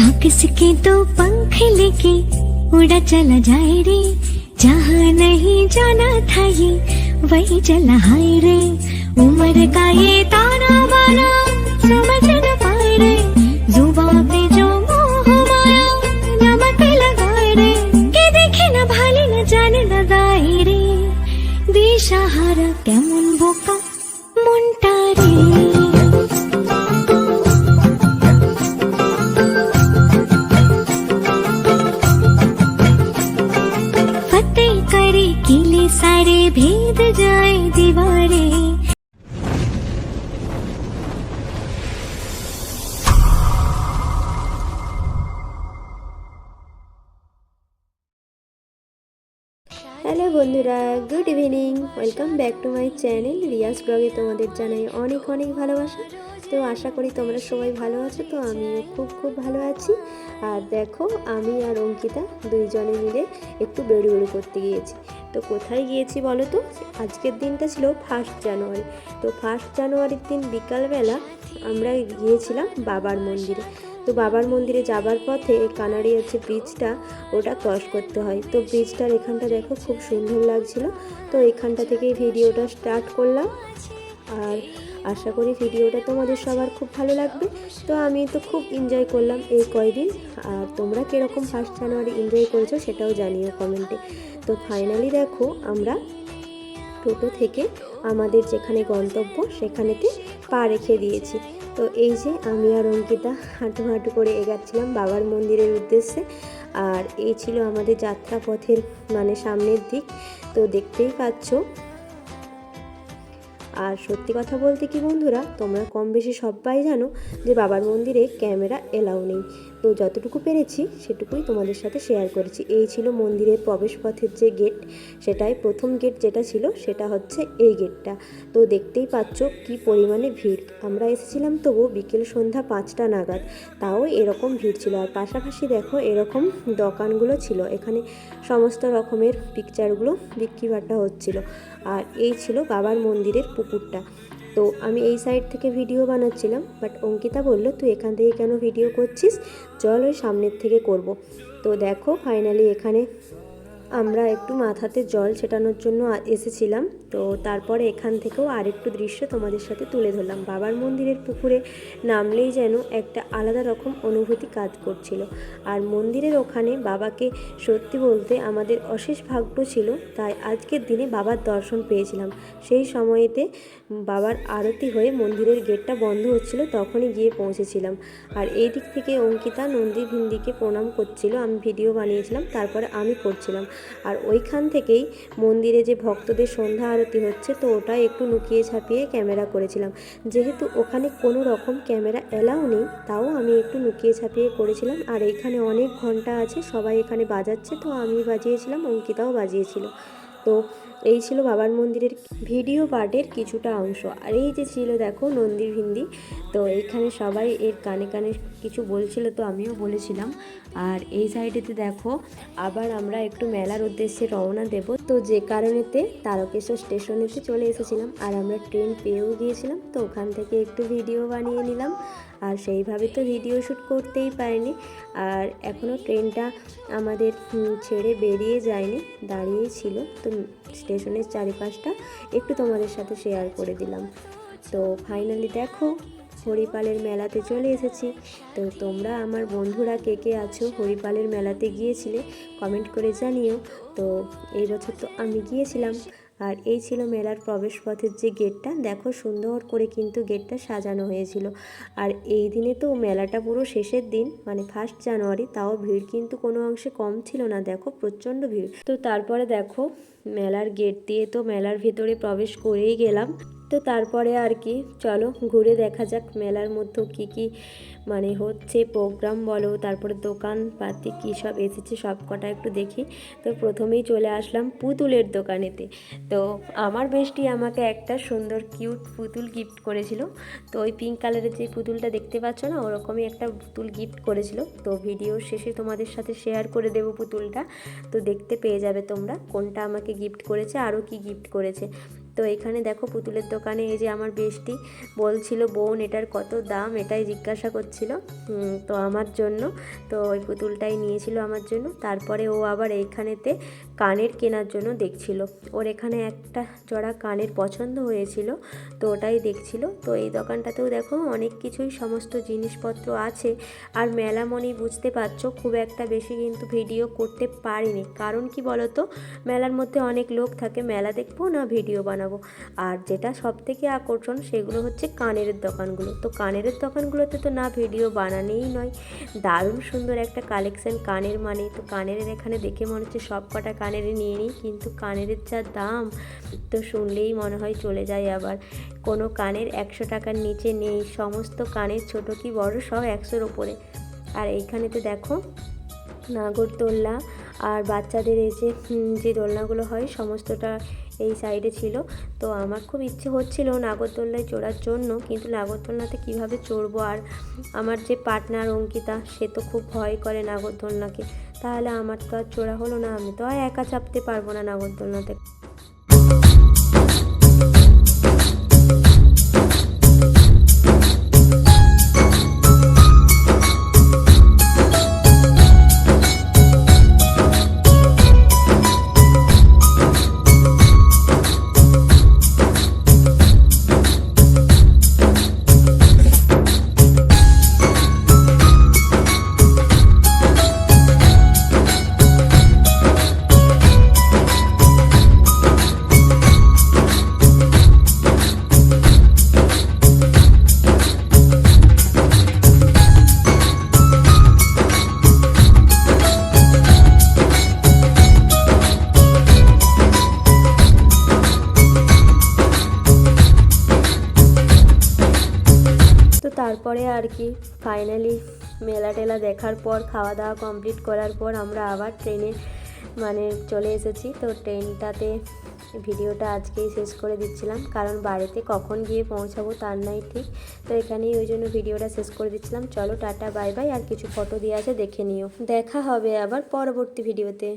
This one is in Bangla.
आकाश के तो पंख लेके उड़ा चला जाए रे। जहाँ नहीं जाना था ये, वही चला हाय रे। उम्र का ये ताना बाना समझ न पाए रे। जुबा पे जो যাই হ্যালো বন্ধুরা, good evening. Welcome back to my channel. Riaz ব্লগে তোমাদের জানাই অনেক অনেক ভালোবাসা। তো আশা করি তোমরা সবাই ভালো আছো, তো আমিও খুব খুব ভালো আছি। আর দেখো, আমি আর অঙ্কিতা দুইজনে মিলে একটু বেড়ু করতে গিয়েছি। তো কোথায় গিয়েছি বলো তো? আজকের দিনটা ছিল ফার্স্ট জানুয়ারি তো ফার্স্ট জানুয়ারির দিন বিকালবেলা আমরা গিয়েছিলাম বাবার মন্দিরে। তো বাবার মন্দিরে যাবার পথে এই কানাড়ি হচ্ছে ব্রিজটা ওটা ক্রস করতে হয়। তো ব্রিজটার এখানটা দেখো খুব সুন্দর লাগছিল। তো এখানটা থেকেই ভিডিওটা স্টার্ট করলাম। আর আশা করি ভিডিওটা তোমাদের সবার খুব ভালো লাগবে। তো আমি তো খুব এনজয় করলাম এই কয়দিন। আর তোমরা কীরকম ফার্স্ট জানুয়ারি এনজয় করেছ সেটাও জানিও কমেন্টে তো ফাইনালি দেখো, আমরা টোটো থেকে আমাদের যেখানে গন্তব্য সেখানেতে পা রেখে দিয়েছি। তো এই যে আমি আর অঙ্কিতা হাঁটু হাঁটু করে এগাচ্ছিলাম বাবার মন্দিরের উদ্দেশ্যে। আর এই ছিল আমাদের যাত্রা পথের মানে সামনের দিক। তো দেখতেই পাচ্ছ আর সত্যি কথা বলতে কি বন্ধুরা, তোমরা কম বেশি সবাই জানো যে বাবার মন্দিরে ক্যামেরা এলাও নেই। তো যতটুকু পেরেছি সেটুকুই তোমাদের সাথে শেয়ার করেছি। এই ছিল মন্দিরের প্রবেশপথের যে গেট সেটাই প্রথম গেট যেটা ছিল, সেটা হচ্ছে এই গেটটা তো দেখতেই পাচ্ছ কি পরিমাণে ভিড়। আমরা এসেছিলাম তবু বিকেল সন্ধ্যা পাঁচটা নাগাদ, তাও এরকম ভিড় ছিল। আর পাশাপাশি দেখো এরকম দোকানগুলো ছিল। এখানে সমস্ত রকমের পিকচারগুলো বিক্রি বাটা হচ্ছিল। আর এই ছিল বাবার মন্দিরের পুকুরটা। তো আমি এই সাইড থেকে ভিডিও বানাচ্ছিলাম বাট অঙ্কিতা বলল, তুই এখান থেকে কেন ভিডিও করছিস? চল ওই সামনের থেকে করব। তো দেখো ফাইনালি এখানে আমরা একটু মাথাতে জল ছেটানোর জন্য এসেছিলাম। তো তারপরে এখান থেকেও আরেকটু দৃশ্য তোমাদের সাথে তুলে ধরলাম। বাবার মন্দিরের পুকুরে নামলেই যেন একটা আলাদা রকম অনুভূতি কাজ করছিল। আর মন্দিরের ওখানে বাবাকে সত্যি বলতে আমাদের অশেষ ভাগ্য ছিল, তাই আজকের দিনে বাবার দর্শন পেয়েছিলাম। সেই সময়েতে বাবার আরতি হয়ে মন্দিরের গেটটা বন্ধ হচ্ছিল, তখনই গিয়ে পৌঁছেছিলাম। আর এই দিক থেকে অঙ্কিতা নন্দী ভিন্দিকে প্রণাম করছিল, আমি ভিডিও বানিয়েছিলাম, তারপরে আমি করছিলাম। আর ওইখান থেকেই মন্দিরে যে ভক্তদের সন্ধ্যা আরতি হচ্ছে, তো ওটা একটু লুকিয়ে ছাপিয়ে ক্যামেরা করেছিলাম। যেহেতু ওখানে কোনো রকম ক্যামেরা অ্যালাউ নেই, তাও আমি একটু লুকিয়ে ছাপিয়ে করেছিলাম। আর এইখানে অনেক ঘণ্টা আছে, সবাই এখানে বাজাচ্ছে, তো আমি বাজিয়েছিলাম, অঙ্কিতাও বাজিয়েছিল। তো এই ছিল বাবার মন্দিরের ভিডিও পার্টের কিছুটা অংশ। আর এই যে ছিল দেখো নন্দীর ভিন্দি, তো এইখানে সবাই এর কানে কানে কিছু বলছিল তো আমিও বলেছিলাম। আর এই সাইডেতে দেখো আবার আমরা একটু মেলার উদ্দেশ্যে রওনা দেব। তো যে কারণেতে তারকেশ্বর স্টেশনেতে চলে এসেছিলাম আর আমরা ট্রেন পেয়েও গিয়েছিলাম, তো ওখান থেকে একটু ভিডিও বানিয়ে নিলাম। আর সেইভাবে তো ভিডিও শ্যুট করতেই পারিনি। আর এখনও ট্রেনটা আমাদের ছেড়ে বেরিয়ে যায়নি, দাঁড়িয়েই ছিল। তো স্টেশনের চারিপাশটা একটু তোমাদের সাথে শেয়ার করে দিলাম। তো ফাইনালি দেখো, হরিপালের মেলাতে চলে এসেছি। তো তোমরা আমার বন্ধুরা কে কে আছো হরিপালের মেলাতে গিয়েছিলে কমেন্ট করে জানিও। তো এই বছর তো আমি গিয়েছিলাম। আর এই ছিল মেলার প্রবেশপথের যে গেটটা, দেখো সুন্দর করে কিন্তু গেটটা সাজানো হয়েছিল। আর এই দিনে তো মেলাটা পুরো শেষের দিন মানে ফার্স্ট জানুয়ারি তাও ভিড় কিন্তু কোনো অংশে কম ছিল না, দেখো প্রচণ্ড ভিড়। তো তারপরে দেখো, মেলার গেট দিয়ে তো মেলার ভেতরে প্রবেশ করেই গেলাম। তো তারপরে আর কি, চলো ঘুরে দেখা যাক মেলার মধ্যে কি কি মানে হচ্ছে প্রোগ্রাম বলো, তারপরে দোকানপাতি কী সব এসেছে সব কটা একটু দেখি। তো প্রথমেই চলে আসলাম পুতুলের দোকানেতে। তো আমার বেশটি আমাকে একটা সুন্দর কিউট পুতুল গিফট করেছিল। তো ওই পিঙ্ক কালারের যে পুতুলটা দেখতে পাচ্ছ না, ওরকমই একটা পুতুল গিফট করেছিল। তো ভিডিও শেষে তোমাদের সাথে শেয়ার করে দেবো পুতুলটা। তো দেখতে পেয়ে যাবে তোমরা কোনটা আমাকে গিফট করেছে, আরও কি গিফট করেছে। তো এখানে দেখো পুতুলের দোকানে এই যে আমার বেশটি বলছিল, বোন, এটার কত দাম? এটাই জিজ্ঞাসা করছিল তো আমার জন্য, তো ওই পুতুলটাই নিয়েছিল আমার জন্য। তারপরে ও আবার এইখানেতে কানের কেনার জন্য দেখছিল। ওর এখানে একটা জোড়া কানের পছন্দ হয়েছিল, তো ওটাই দেখছিল। তো এই দোকানটাতেও দেখো অনেক কিছুই সমস্ত জিনিসপত্র আছে। আর মেলা মনেই বুঝতে পারছ, খুব একটা বেশি কিন্তু ভিডিও করতে পারিনি। কারণ কি বলতো, মেলার মধ্যে অনেক লোক থাকে, মেলা দেখব না, ভিডিও বানাবো? আর যেটা সব থেকে আকর্ষণ সেগুলো হচ্ছে কানের দোকানগুলো। তো কানের দোকানগুলোতে তো না ভিডিও বানানেই নয়, দারুণ সুন্দর একটা কালেকশন কানের মানে তো কানের এখানে দেখে মনে হচ্ছে সব কটা কানের নিয়ে নিই, কিন্তু কানের যা দাম, তো শুনলেই মনে হয় চলে যায় আবার। কোনো কানের একশো টাকার নিচে নেই, সমস্ত কানের ছোট কি বড় সব একশোর ওপরে। আর এইখানেতে দেখো, নাগরদোল্লা আর বাচ্চাদের এই যে যে দোলনাগুলো হয়, সমস্তটা এই সাইডে ছিল। তো আমার খুব ইচ্ছে হচ্ছিল নাগরদোল্লায় চড়ার জন্য, কিন্তু নাগরদোলনাতে কীভাবে চড়বো আর আমার যে পার্টনার অঙ্কিতা, সে তো খুব ভয় করে নাগরদোলনাকে। তাহলে আমার তো আর চড়া হলো না, আমি তো আর একা চাপতে পারব না নাগরদোলনাতে। পরে আর কি ফাইনালি মেলা টেলা দেখার পর খাওয়া দাওয়া কমপ্লিট করার পর আমরা আবার ট্রেনে মানে চলে এসেছি। তো ট্রেনটাতে ভিডিওটা আজকেই শেষ করে দিচ্ছিলাম। কারণ বাড়িতে কখন গিয়ে পৌঁছাবো তার নাই ঠিক। তো এখানেই ওই জন্য ভিডিওটা শেষ করে দিচ্ছিলাম। চলো টাটা বাই বাই আর কিছু ফটো দিয়ে আছে, দেখে নিও। দেখা হবে আবার পরবর্তী ভিডিওতে।